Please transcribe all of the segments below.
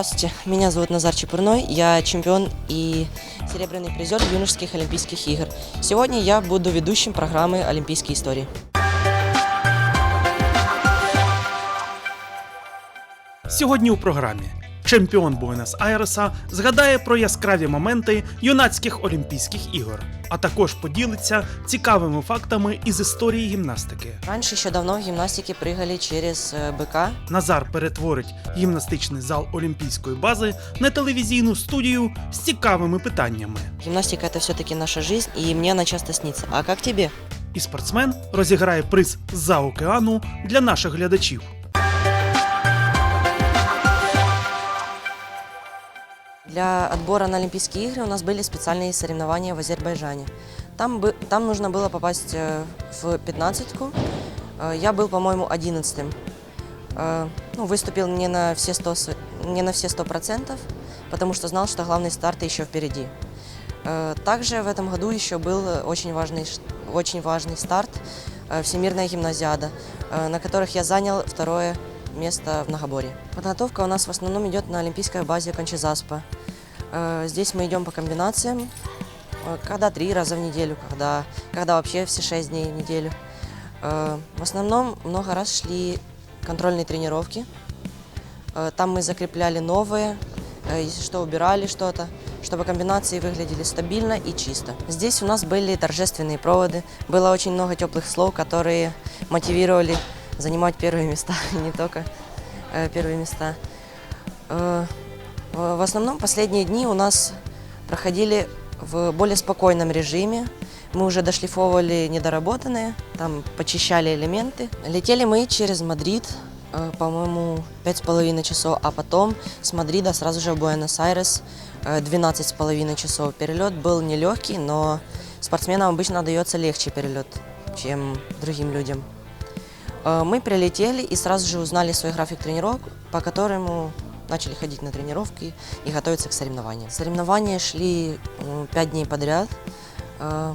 Здравствуйте, меня зовут Назар Чепурной, я чемпион и серебряный призер юношеских Олимпийских игр. Сегодня я буду ведущим программы Олимпийские истории. Сьогодні у програмі чемпіон Буенос-Айреса згадає про яскраві моменти юнацьких Олімпійських ігор, а також поділиться цікавими фактами із історії гімнастики. Раньше еще давно в гимнастике прыгали через э, быка. Назар перетворить гімнастичний зал Олімпійської бази на телевізійну студію з цікавими питаннями. Гимнастика это все-таки наша жизнь, и мне она часто снится. А как тебе? І спортсмен розіграє приз за океану для наших глядачів. Для отбора на Олимпийские игры у нас были специальные соревнования в Азербайджане. Там, там нужно было попасть э, в пятнадцатку. Э, Я был, по-моему, одиннадцатым. Э, Ну, выступил не на все 100, с- не на все 100%, потому что знал, что главный старт еще впереди. Также в этом году еще был очень важный, очень важный старт Всемирная гимназиада, на которых я занял второе место в многоборье. Подготовка у нас в основном идет на олимпийской базе Кончезаспа. Э, Здесь мы идем по комбинациям, э, когда три раза в неделю, когда, когда вообще все шесть дней в неделю. Э, В основном много раз шли контрольные тренировки. Там мы закрепляли новые, если что, убирали что-то, чтобы комбинации выглядели стабильно и чисто. Здесь у нас были торжественные проводы, было очень много теплых слов, которые мотивировали занимать первые места, не только первые места. Э, В основном последние дни у нас проходили в более спокойном режиме. Мы уже дошлифовывали недоработанные, там почищали элементы. Летели мы через Мадрид, э, по-моему, пять с половиной часов, а потом с Мадрида сразу же в Буэнос-Айрес э, 12 с половиной часов. Перелет был нелегкий, но спортсменам обычно дается легче перелет, чем другим людям. Э, Мы прилетели и сразу же узнали свой график тренировок, по которому начали ходить на тренировки и готовиться к соревнованиям. Соревнования шли пять дней подряд. Э,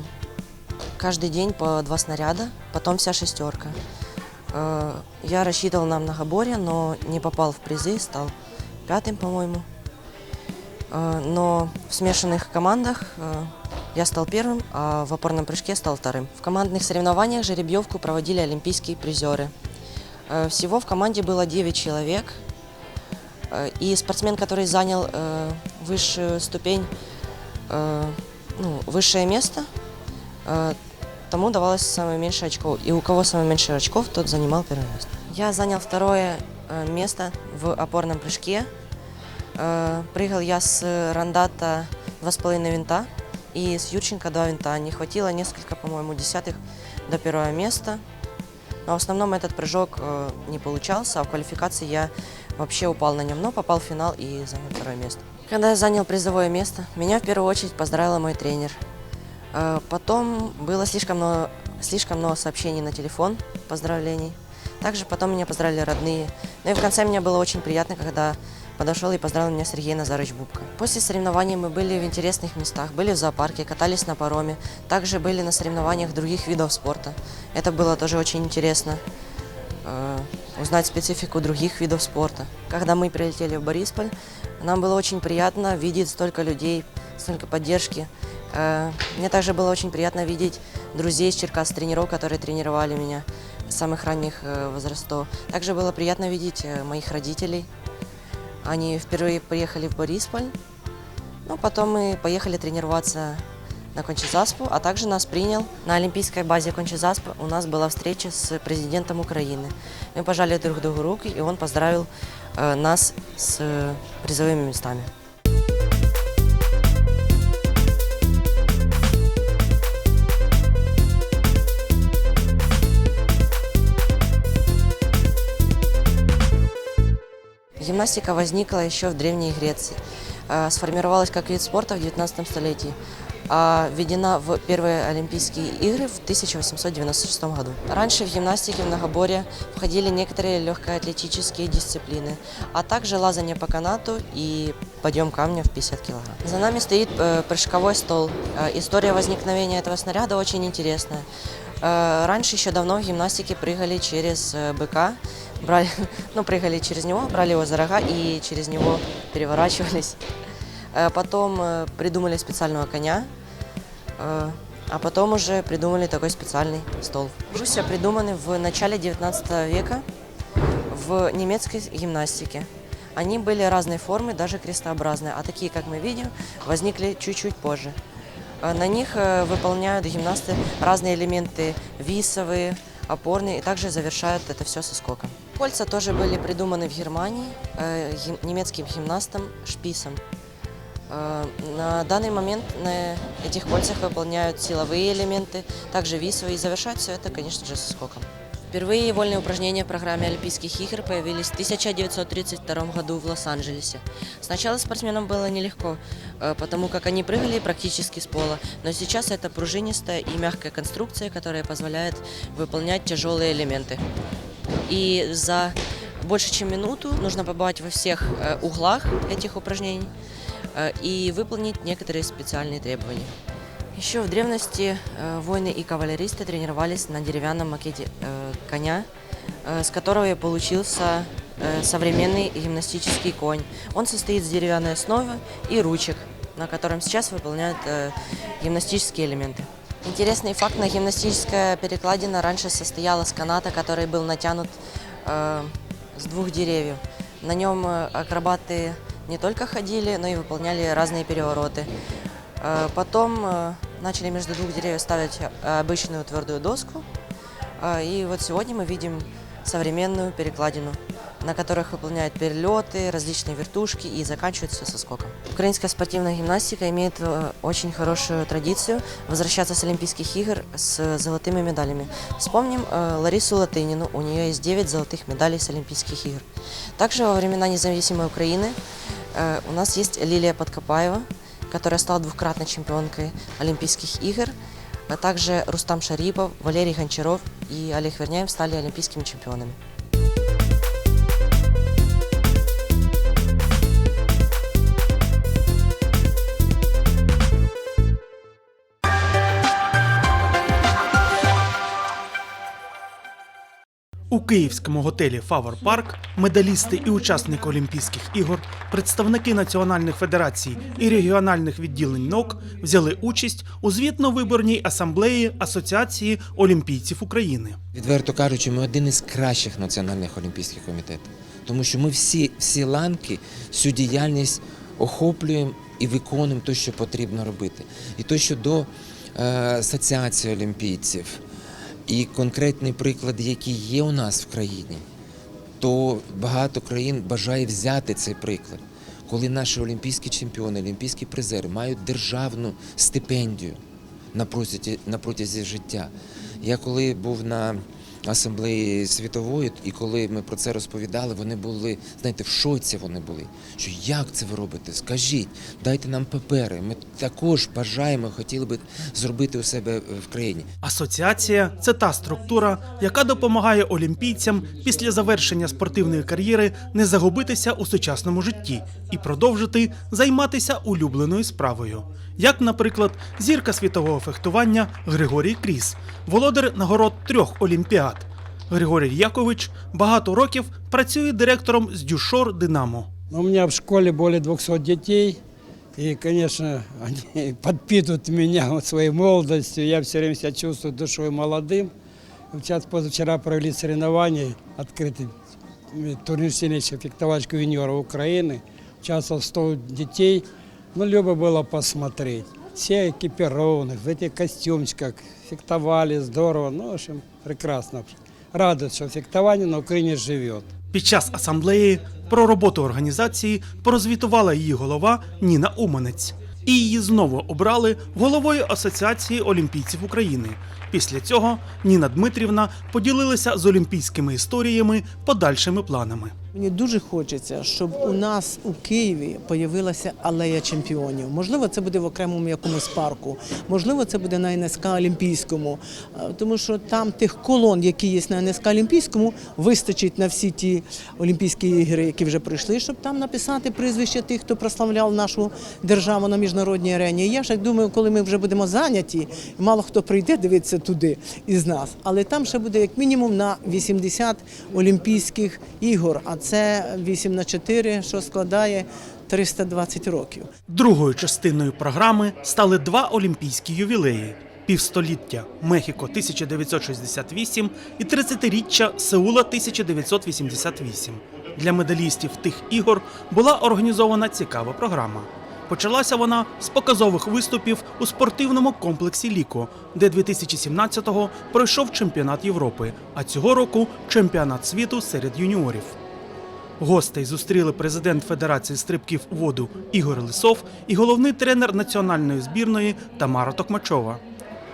Каждый день по два снаряда, потом вся шестерка. Э, Я рассчитывал на многоборье, но не попал в призы, стал пятым, по-моему. Э, Но в смешанных командах я стал первым, а в опорном прыжке стал вторым. В командных соревнованиях жеребьевку проводили олимпийские призеры. Всего в команде было 9 человек. Э, И спортсмен, который занял э, высшую ступень, э, ну, высшее место, тому давалось самое меньше очков. И у кого самое меньше очков, тот занимал первое место. Я занял второе место в опорном прыжке. Прыгал я с рандата 2,5 винта и с Юрченко 2 винта. Не хватило несколько, по-моему, десятых до первого места. Но в основном этот прыжок не получался, а в квалификации я вообще упал на нем, но попал в финал и занял второе место. Когда я занял призовое место, меня в первую очередь поздравила мой тренер. Э, Потом было слишком много, слишком много сообщений на телефон, поздравлений. Также потом меня поздравили родные. Ну и в конце мне было очень приятно, когда подошел и поздравил меня Сергей Назарович Бубка. После соревнований мы были в интересных местах, были в зоопарке, катались на пароме, также были на соревнованиях других видов спорта. Это было тоже очень интересно э, узнать специфику других видов спорта. Когда мы прилетели в Борисполь, нам было очень приятно видеть столько людей, столько поддержки. Э, Мне также было очень приятно видеть друзей из Черкас, тренеров, которые тренировали меня с самых ранних э, возрастов. Также было приятно видеть э, моих родителей. Они впервые приехали в Борисполь. Ну, потом мы поехали тренироваться на Кончезаспу, а также нас принял на олимпийской базе Кончезаспа. У нас была встреча с президентом Украины. Мы пожали друг другу руки, и он поздравил э, нас с э, призовыми местами. Гимнастика возникла еще в Древней Греции. Э, Сформировалась как вид спорта в 19 столетии, введена в первые Олимпийские игры в 1896 году. Раньше в гимнастике в многоборье входили некоторые легкоатлетические дисциплины, а также лазание по канату и подъем камня в 50 килограмм. За нами стоит э, прыжковой стол. Э, История возникновения этого снаряда очень интересная. Э, Раньше еще давно в гимнастике прыгали через быка. брали, ну, прыгали через него, брали его за рога и через него переворачивались. Потом придумали специального коня, а потом уже придумали такой специальный стол. Брусья придуманы в начале 19 века в немецкой гимнастике. Они были разной формы, даже крестообразные, а такие, как мы видим, возникли чуть-чуть позже. Э, На них э, выполняют гимнасты разные элементы висовые, опорные, и также завершают это все со скоком. Кольца тоже были придуманы в Германии э, немецким гимнастом Шписом. Э, На данный момент на этих кольцах выполняют силовые элементы, также висовые, и завершают все это, конечно же, со скоком. Впервые вольные упражнения в программе Олимпийских игр появились в 1932 году в Лос-Анджелесе. Сначала спортсменам было нелегко, э, потому как они прыгали практически с пола, но сейчас это пружинистая и мягкая конструкция, которая позволяет выполнять тяжелые элементы. И за больше чем минуту нужно побывать во всех э, углах этих упражнений и выполнить некоторые специальные требования. Еще в древности э, воины и кавалеристы тренировались на деревянном макете э, коня, э, с которого и получился э, современный гимнастический конь. Он состоит из деревянной основы и ручек, на котором сейчас выполняют э, гимнастические элементы. Интересный факт, на гимнастическая перекладина раньше состояла с каната, который был натянут э, с двух деревьев. На нем э, акробаты не только ходили, но и выполняли разные перевороты. Э, Потом э, начали между двух деревьев ставить э, обычную твердую доску. И вот сегодня мы видим современную перекладину, на которых выполняют перелеты, различные вертушки и заканчивают все со скоком. Украинская спортивная гимнастика имеет очень хорошую традицию возвращаться с Олимпийских игр с золотыми медалями. Вспомним Ларису Латынину, у нее есть 9 золотых медалей с Олимпийских игр. Также во времена независимой Украины у нас есть Лилия Подкопаева, которая стала двукратной чемпионкой Олимпийских игр. А также Рустам Шарипов, Валерий Гончаров и Олег Верняев стали олимпийскими чемпионами. У київському готелі Фавор Парк медалісти і учасники Олімпійських ігор, представники національних федерацій і регіональних відділень НОК взяли участь у звітно-виборній асамблеї Асоціації олімпійців України. Відверто кажучи, ми один із кращих національних олімпійських комітетів, тому що ми всі, всі ланки, всю діяльність охоплюємо і виконуємо те, що потрібно робити. І то, що до е, асоціації олімпійців, і конкретний приклад, який є у нас в країні, то багато країн бажає взяти цей приклад. Коли наші олімпійські чемпіони, олімпійські призери мають державну стипендію на протязі, на протязі життя. Я коли був на асамблеї світової, і коли ми про це розповідали, вони були, знаєте, в шоці вони були. Що як це ви робите? Скажіть, дайте нам папери. Ми також бажаємо, хотіли би зробити у себе в країні. Асоціація це та структура, яка допомагає олімпійцям після завершення спортивної кар'єри не загубитися у сучасному житті і продовжити займатися улюбленою справою Як, наприклад, зірка світового фехтування Григорій Кріс, володар нагород трьох олімпіад. Григорій Якович багато років працює директором з Дюшор Динамо. Ну, У меня в школе более 200 детей, и, конечно, они подпитывают меня вот своей молодостью. Я все время себя чувствую душой молодым. Вот Сейчас позавчера провели соревнования, открытый м, турнир сильнейших фехтовальщиков юниоров Украины. Участвовало 100 детей. Ну, любо было посмотреть. Все экипированы, в этих костюмчиках, фехтовали здорово. Ну, в общем, прекрасно. Радует, что фехтование на Украине живет. Під час асамблеї про роботу організації прозвітувала її голова Ніна Уманець. І її знову обрали головою Асоціації олімпійців України. Після цього Ніна Дмитрівна поділилася з олімпійськими історіями подальшими планами. Мені дуже хочеться, щоб у нас у Києві появилася алея чемпіонів. Можливо, це буде в окремому якомусь парку, можливо, це буде на НСК Олімпійському, Е, тому що там тих колон, які є на НСК Олімпійському, вистачить на всі ті Олімпійські ігри, які вже пройшли, щоб там написати прізвище тих, хто прославляв нашу державу на міжнародній арені. Я ж думаю, коли ми вже будемо зайняті, мало хто прийде дивитися туди із нас, але там ще буде як мінімум на 80 Олімпійських ігор, а це 8 на 4, що складає 320 років. Другою частиною програми стали два олімпійські ювілеї: півстоліття Мехіко 1968 і 30-річчя Сеула 1988. Для медалістів тих ігор була організована цікава програма. Почалася вона з показових виступів у спортивному комплексі Ліко, де 2017-го пройшов чемпіонат Європи, а цього року чемпіонат світу серед юніорів. Гостей зустріли президент Федерації стрибків воду Ігор Лисов і головний тренер національної збірної Тамара Токмачова.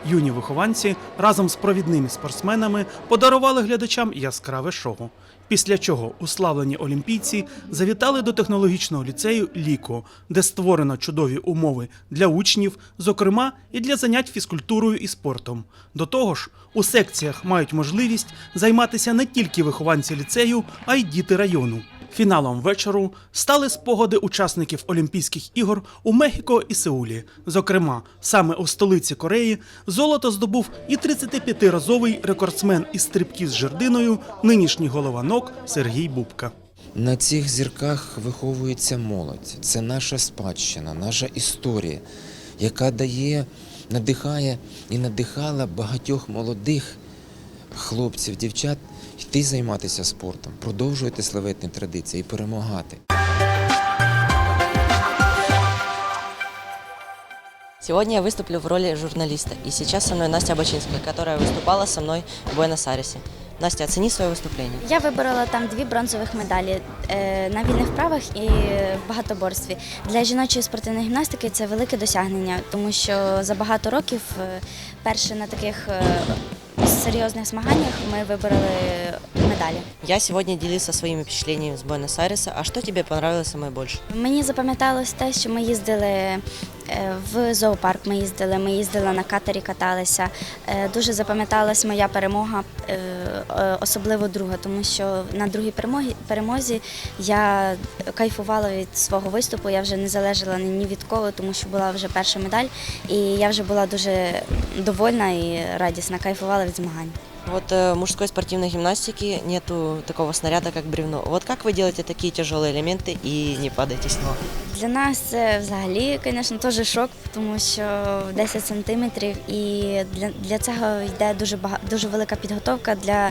Юні вихованці разом з провідними спортсменами подарували глядачам яскраве шоу. Після чого уславлені олімпійці завітали до технологічного ліцею Ліко, де створено чудові умови для учнів, зокрема і для занять фізкультурою і спортом. До того ж, у секціях мають можливість займатися не тільки вихованці ліцею, а й діти району. Фіналом вечору стали спогади учасників Олімпійських ігор у Мехіко і Сеулі. Зокрема, саме у столиці Кореї золото здобув і 35-разовий рекордсмен із стрибків з жердиною, нинішній голова НОК Сергій Бубка. На цих зірках виховується молодь. Це наша спадщина, наша історія, яка дає, надихає і надихала багатьох молодих хлопців, дівчат йти займатися спортом, продовжувати славетні традиції і перемагати. Сегодня я выступлю в роли журналиста. И сейчас со мной Настя Бачинская, которая выступала со мной в Буэнос-Айресе. Настя, оцени свое выступление. Я виборола там дві бронзових медалі е, на вільних вправах і в багатоборстві. Для жіночої спортивної гімнастики це велике досягнення, тому що за багато років е, перше на таких е, серйозних змаганнях ми вибороли медалі. Я сегодня делился своими впечатлениями с Буэнос-Айреса. А тебе понравилось самое больше? Мені запам'яталось те, що ми їздили е, в зоопарк. Ми їздили, ми їздили на катері, каталися. Е, Дуже запам'яталась моя перемога, е, особливо друга, тому що на другій перемозі я кайфувала від свого виступу. Я вже не залежала ні від кого, тому що була вже перша медаль, і я вже була дуже довольна і радісна, кайфувала від змагань. Вот э, в мужской спортивной гимнастике нету такого снаряда, как бревно. Вот как вы делаете такие тяжелые элементы и не падаете с ног? Для нас це взагалі, звісно, теж шок, тому що 10 сантиметрів, і для, для цього йде дуже бага, дуже велика підготовка для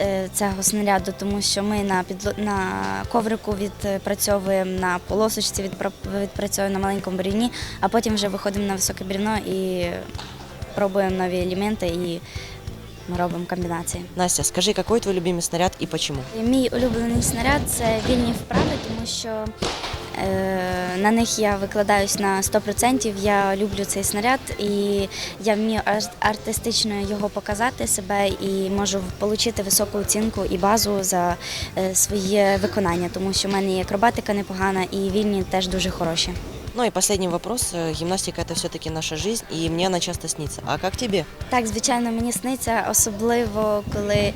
е, цього снаряду, тому що ми на підло, на коврику відпрацьовуємо, на полосочці відпра- відпрацьовуємо на маленькому брівні, а потім вже виходимо на високе брівно і пробуємо нові елементи і робимо комбінації. Настя, скажи, какой твой любимый снаряд и почему? Мій улюблений снаряд це вільні вправи, тому що е, на них я викладаюсь на 100%. Я люблю цей снаряд і я вмію ар- артистично його показати себе і можу отримати високу оцінку і базу за е, своє виконання, тому що в мене і акробатика непогана, і вільні теж дуже хороші. Ну и последний вопрос. Э, Гимнастика это все-таки наша жизнь, и мне она часто снится. А как тебе? Так, звичайно, мені сниться, особливо коли е,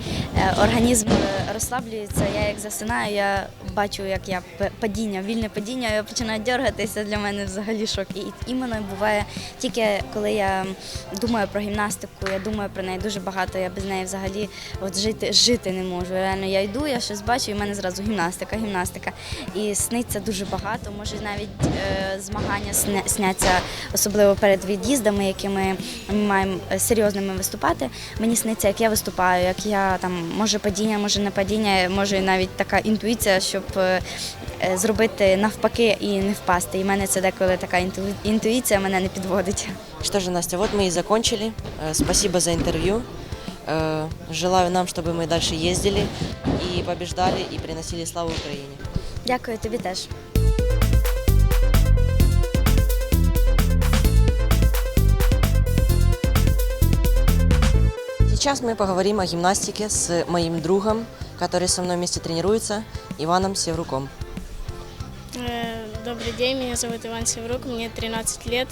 організм е, розслаблюється. Я як засинаю, я бачу, як я падіння, вільне падіння, я починаю дергатися. Для мене взагалі шок. І іменно буває тільки коли я думаю про гімнастику, я думаю про неї дуже багато. Я без неї взагалі от жити, жити не можу. Реально, я йду, я щось бачу, і в мене зразу гімнастика, гімнастика. І сниться дуже багато. Може навіть е, змагання сня- сняться, особливо перед від'їздами, якими ми маємо е, серйозними виступати. Мені сниться, як я виступаю, як я там може падіння, може не падіння, може навіть така інтуїція, щоб е, е, зробити навпаки і не впасти. І в мене це деколи така інту- інтуїція мене не підводить. Что же, Настя, вот мы и закончили. Э, Спасибо за интервью. Э, Желаю нам, чтобы мы дальше ездили и побеждали, и приносили славу Украине. Дякую тобі теж. Сейчас мы поговорим о гимнастике с моим другом который со мной вместе тренируется, Иваном Севруком. Э, Добрый день, меня зовут Иван Севрук, мне 13 лет.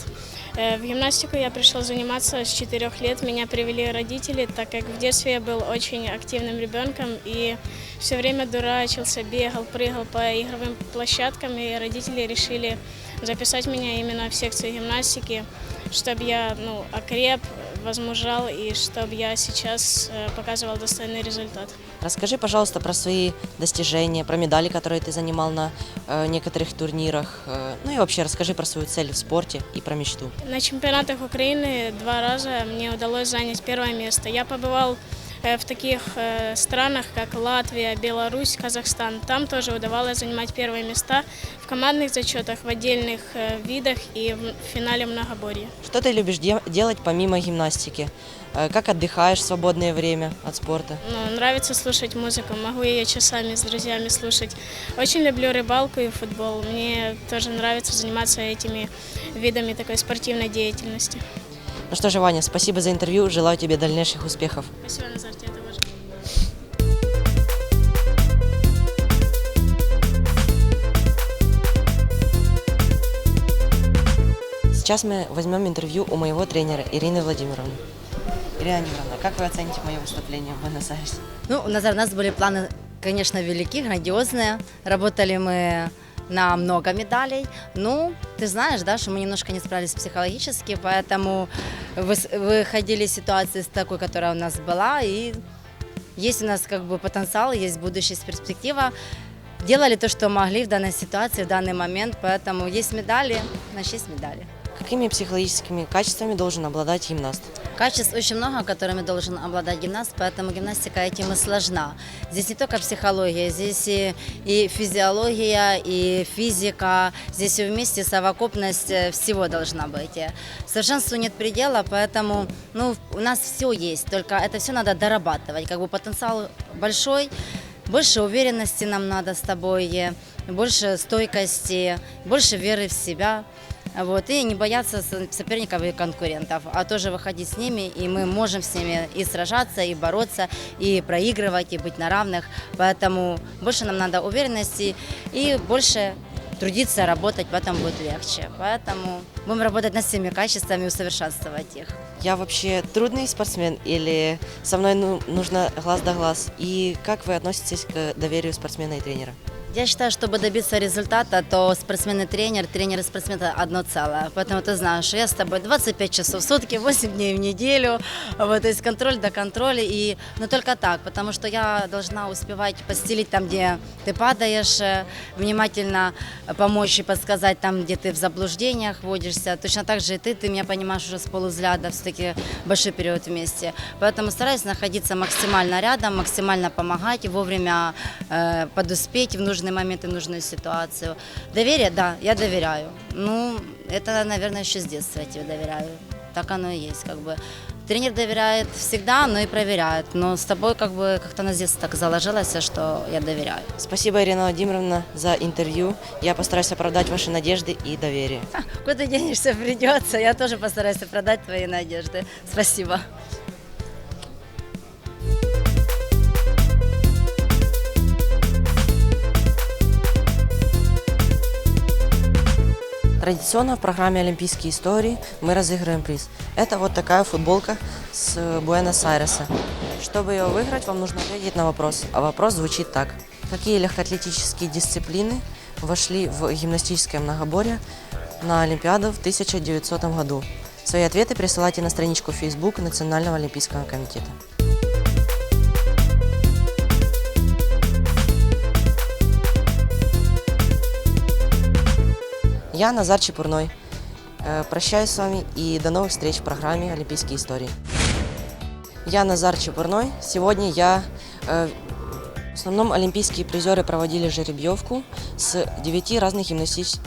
Э, В гимнастику я пришел заниматься с 4 лет. Меня привели родители, так как в детстве я был очень активным ребенком и все время дурачился, бегал, прыгал по игровым площадкам, и родители решили записать меня именно в секцию гимнастики, чтобы я ну, окреп, возмужал и чтобы я сейчас э, показывал достойный результат. Расскажи, пожалуйста, про свои достижения, про медали, которые ты занимал на э, некоторых турнирах. э, ну и вообще расскажи про свою цель в спорте и про мечту. На чемпионатах Украины два раза мне удалось занять первое место. Я побывал в таких э, странах, как Латвия, Беларусь, Казахстан. Там тоже удавалось занимать первые места в командных зачетах, в отдельных э, видах и в финале многоборья. Что ты любишь де- делать помимо гимнастики? Э, Как отдыхаешь в свободное время от спорта? Ну, нравится слушать музыку, могу ее часами с друзьями слушать. Очень люблю рыбалку и футбол. Мне тоже нравится заниматься этими видами такой спортивной деятельности. Ну что же, Ваня, спасибо за интервью, желаю тебе дальнейших успехов. Спасибо, Назар, тебе тоже. Сейчас мы возьмем интервью у моего тренера Ирины Владимировны. Ирина Владимировна, как вы оцените мое выступление в Буэнос-Айресе? Ну, Назар, у нас были планы, конечно, велики, грандиозные. Работали мы на много медалей. Ну, ты знаешь, да, что мы немножко не справились психологически, поэтому выходили из ситуации с такой, которая у нас была, и есть у нас как бы потенциал, есть будущее, есть перспектива. Делали то, что могли в данной ситуации, в данный момент, поэтому есть медали, значит, есть медали. Какими психологическими качествами должен обладать гимнаст? Качеств очень много, которыми должен обладать гимнаст, поэтому гимнастика этим и сложна. Здесь не только психология, здесь и, и физиология, и физика, здесь все вместе совокупность э, всего должна быть. Э, Совершенству нет предела, поэтому ну, у нас все есть, только это все надо дорабатывать. Как бы потенциал большой, больше уверенности нам надо с тобой, э, больше стойкости, больше веры в себя. Вот, и не бояться со- соперников и конкурентов, а тоже выходить с ними, и мы можем с ними и сражаться, и бороться, и проигрывать, и быть на равных. Поэтому больше нам надо уверенности и больше трудиться, работать, потом будет легче. Поэтому будем работать над всеми качествами и усовершенствовать их. Я вообще трудный спортсмен или со мной ну, нужно глаз да глаз? И как вы относитесь к доверию спортсмена и тренера? Я считаю, чтобы добиться результата, то спортсмен и тренер, тренер и спортсмен – это одно целое. Поэтому ты знаешь, я с тобой 25 часов в сутки, 8 дней в неделю. Вот, то есть контроль до контроля. И, но только так, потому что я должна успевать постелить там, где ты падаешь, э, внимательно помочь и подсказать там, где ты в заблуждениях водишься. Точно так же и ты, ты меня понимаешь уже с полузгляда, все-таки большой период вместе. Поэтому стараюсь находиться максимально рядом, максимально помогать, вовремя э, подуспеть в нужный момент и нужную ситуацию. Доверие, да, я доверяю. Ну, это, наверное, еще с детства я тебе доверяю. Так оно и есть, как бы. Тренер доверяет всегда, но и проверяет. Но с тобой как бы как-то на детстве так заложилось, что я доверяю. Спасибо, Ирина Владимировна, за интервью. Я постараюсь оправдать ваши надежды и доверие. Куда денешься, придется. Я тоже постараюсь оправдать твои надежды. Спасибо. Традиционно в программе «Олимпийские истории» мы разыгрываем приз. Это вот такая футболка с Буэнос-Айреса. Чтобы ее выиграть, вам нужно ответить на вопрос. А вопрос звучит так. Какие легкоатлетические дисциплины вошли в гимнастическое многоборье на Олимпиаду в 1900 году? Свои ответы присылайте на страничку Facebook Национального олимпийского комитета. Я Назар Чепурной. Э, Прощаюсь с вами и до новых встреч в программе «Олимпийские истории». Я Назар Чепурной. Сегодня я... э, В основном олимпийские призеры проводили жеребьевку с девяти разных гимнастических...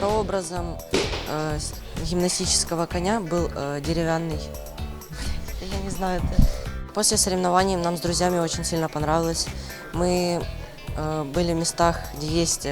Прообразом э, гимнастического коня был э, деревянный... Я не знаю, это... После соревнований нам с друзьями очень сильно понравилось. Мы были в местах, где есть